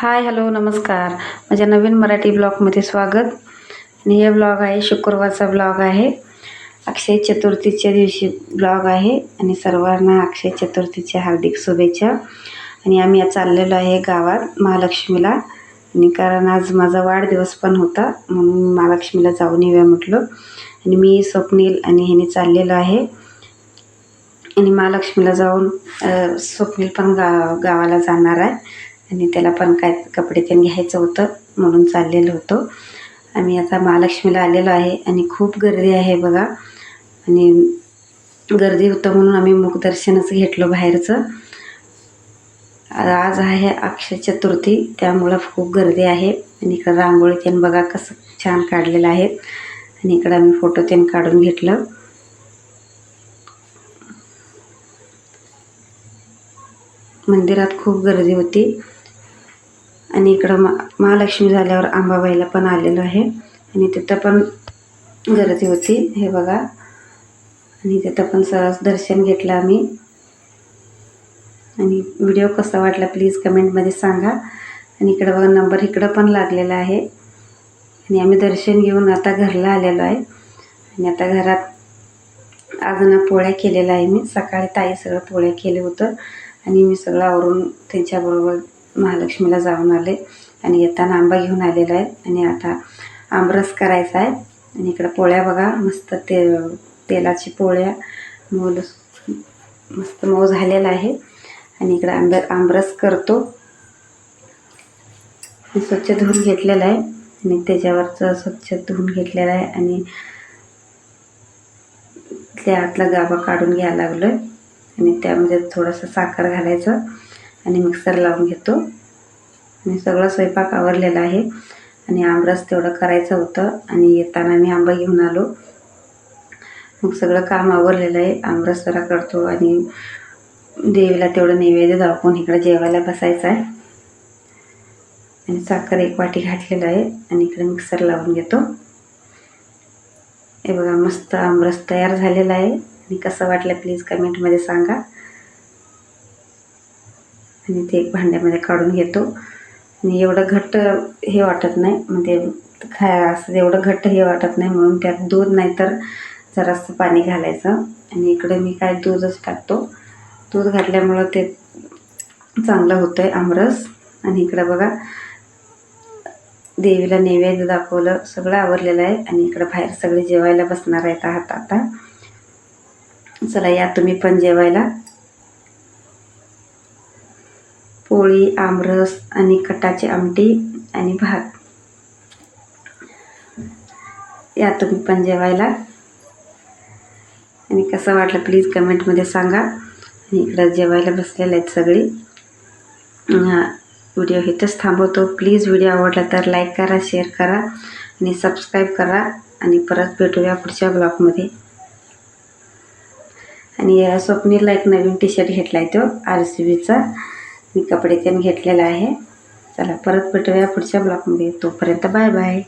Hi hello नमस्कार. माझ्या नवीन मराठी ब्लॉगमध्ये स्वागत. आणि हे ब्लॉग आहे शुक्रवारचा ब्लॉग आहे. अक्षय चतुर्थीच्या दिवशी ब्लॉग आहे. आणि सर्वांना अक्षय चतुर्थीच्या हार्दिक शुभेच्छा. आणि आम्ही आज चाललेलो आहे गावात महालक्ष्मीला. आणि कारण आज माझा वाढदिवस पण होता म्हणून महालक्ष्मीला जाऊन येऊया म्हटलं. आणि मी स्वप्नील आणि ह्याने चाललेलो आहे. आणि महालक्ष्मीला जाऊन स्वप्नील पण गा गावाला जाणार आहे. आणि त्याला पण काय कपडे त्यांनी घ्यायचं होतं म्हणून चाललेलो होतो. आम्ही आता महालक्ष्मीला आलेलो आहे आणि खूप गर्दी आहे बघा. आणि गर्दी होतं म्हणून आम्ही मुखदर्शनच घेतलो बाहेरचं. आज आहे अक्षय चतुर्थी त्यामुळं खूप गर्दी आहे. आणि इकडं रांगोळी त्यानं बघा कसं छान काढलेलं आहे. आणि इकडं आम्ही फोटो त्यानं काढून घेतलं. मंदिरात खूप गर्दी होती. आणि इकडं मा महालक्ष्मी झाल्यावर अंबाबाईला पण आलेलो आहे. आणि तिथं पण गर्दी होती हे बघा. आणि तिथं पण सरस दर्शन घेतलं आम्ही. आणि व्हिडिओ कसा वाटला प्लीज कमेंटमध्ये सांगा. आणि इकडं बघा नंबर इकडं पण लागलेला आहे. आणि आम्ही दर्शन घेऊन आता घरला आलेलो आहे. आणि आता घरात आज ना पोळ्या केलेल्या आहे मी. सकाळी ताई सगळं पोळ्या केलं होतं. आणि मी सगळं आवरून त्यांच्याबरोबर महालक्ष्मीला जाऊन आले आणि येताना आंबा घेऊन आलेला आहे आणि आता आमरस करायचा आहे. आणि इकडं पोळ्या बघा मस्त ते तेलाची पोळ्या मऊ मस्त मऊ झालेला आहे. आणि इकडं आंब आमरस करतो. मी स्वच्छ धुवून घेतलेलं आहे. आणि त्याच्यावरचं स्वच्छ धुवून घेतलेलं आहे. आणि त्या आतला गाभा काढून घ्यायला लागलो आहे आणि त्यामध्ये थोडंसं साखर घालायचं. आणि मिक्सर लावून घेतो. आणि सगळं स्वयंपाक आवरलेला आहे. आणि आमरस तेवढं करायचं होतं. आणि येताना मी आंबा घेऊन आलो. मग सगळं काम आवरलेलं आहे. आमरस जरा करतो आणि देवीला तेवढं नैवेद्य दाखवून इकडं जेवायला बसायचं आहे. आणि साखर एक वाटी घातलेलं आहे. आणि इकडे मिक्सर लावून घेतो. हे बघा मस्त आमरस तयार झालेला आहे. आणि कसं वाटलं प्लीज कमेंटमध्ये सांगा. आणि ते एक भांड्यामध्ये काढून घेतो. आणि एवढं घट्ट हे वाटत नाही. म्हणजे खाय असं एवढं घट्ट हे वाटत नाही म्हणून त्यात दूध नाही तर जरासं पाणी घालायचं. आणि इकडे मी काय दूधच टाकतो. दूध घातल्यामुळं ते चांगलं होतं आहे आमरस. आणि इकडं बघा देवीला नैवेद्य दाखवलं. सगळं आवरलेलं आहे. आणि इकडं बाहेर सगळे जेवायला बसणार आहेत आहात आता चला या तुम्ही पण जेवायला. पोळी आमरस आणि कटाची आमटी आणि भात. या तुम्ही पण जेवायला. आणि कसं वाटलं प्लीज कमेंटमध्ये सांगा. आणि इकडं जेवायला बसलेले आहेत सगळी. हा व्हिडिओ इथंच थांबवतो. प्लीज व्हिडिओ आवडला तर लाईक करा शेअर करा आणि सबस्क्राईब करा. आणि परत भेटूया पुढच्या ब्लॉगमध्ये आणि स्वप्नीला एक नवीन टी शर्ट घेतला आहे तो आर सी बीचा मी कपडे त्याने घेतलेला आहे. चला परत भेटूया पुढच्या ब्लॉगमध्ये. तोपर्यंत बाय बाय.